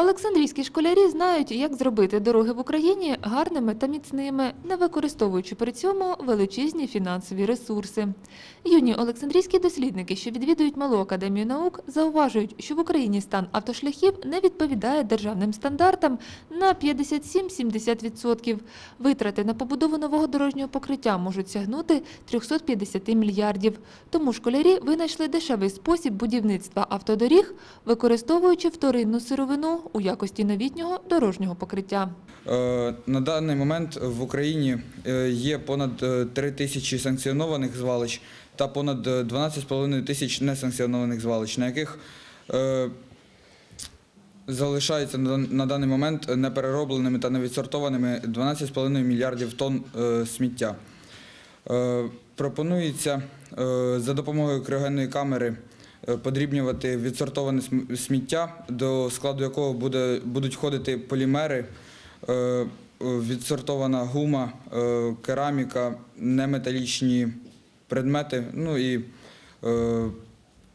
Олександрійські школярі знають, як зробити дороги в Україні гарними та міцними, не використовуючи при цьому величезні фінансові ресурси. Юні олександрійські дослідники, що відвідують Малу академію наук, зауважують, що в Україні стан автошляхів не відповідає державним стандартам на 57-70%. Витрати на побудову нового дорожнього покриття можуть сягнути 350 мільярдів. Тому школярі винайшли дешевий спосіб будівництва автодоріг, використовуючи вторинну сировину у якості новітнього дорожнього покриття. Е, На даний момент в Україні е, є понад е, 3 тисячі санкціонованих звалищ та понад е, 12,5 тисяч несанкціонованих звалищ, на яких е, залишається на даний момент непереробленими та невідсортованими 12,5 мільярдів тонн е, сміття. Е, Пропонується е, за допомогою криогенної камери е, подрібнювати відсортоване сміття, до складу якого буде, будуть входити полімери, е, е, відсортована гума, е, кераміка, неметалічні предмети, ну і е,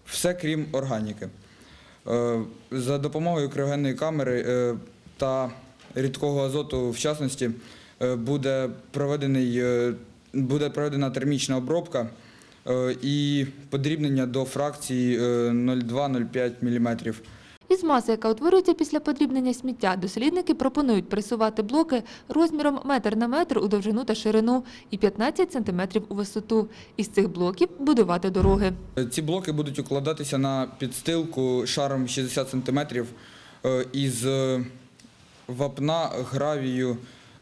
все крім органіки. Е, За допомогою криогенної камери е, та рідкого азоту, в частності, е, буде е, проведена термічна обробка е, і подрібнення до фракції е, 0,2-0,5 мм. Із маси, яка утворюється після подрібнення сміття, дослідники пропонують пресувати блоки розміром метр на метр у довжину та ширину і 15 сантиметрів у висоту. Із цих блоків будувати дороги. Ці блоки будуть укладатися на підстилку шаром 60 см е, із е, вапна, гравію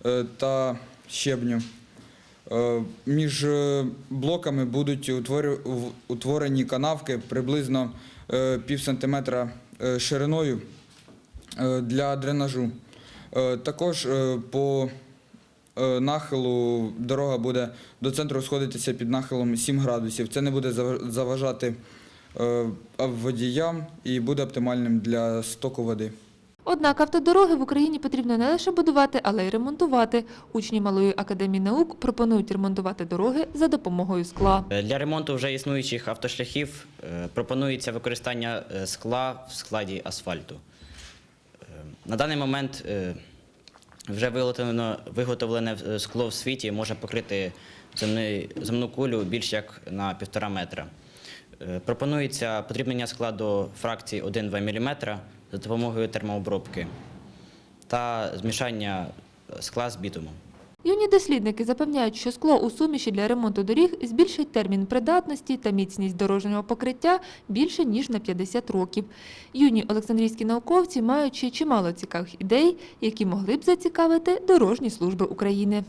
е, та щебню. Е, Між е, блоками будуть утворені канавки приблизно е, пів сантиметра шириною для дренажу. Також по нахилу дорога буде до центру сходитися під нахилом 7 градусів. Це не буде заважати водіям і буде оптимальним для стоку води. Однак автодороги в Україні потрібно не лише будувати, але й ремонтувати. Учні Малої академії наук пропонують ремонтувати дороги за допомогою скла. Е, Для ремонту вже існуючих автошляхів е, пропонується використання е, скла в складі асфальту. На даний момент вже виготовлено, виготовлене скло в світі може покрити земну кулю більш як на півтора метра. Е, Пропонується подрібнення скла до фракції 1-2 мм за допомогою термообробки та змішання скла з бітумом. Юні дослідники запевняють, що скло у суміші для ремонту доріг збільшить термін придатності та міцність дорожнього покриття більше ніж на 50 років. Юні олександрійські науковці мають ще чимало цікавих ідей, які могли б зацікавити дорожні служби України.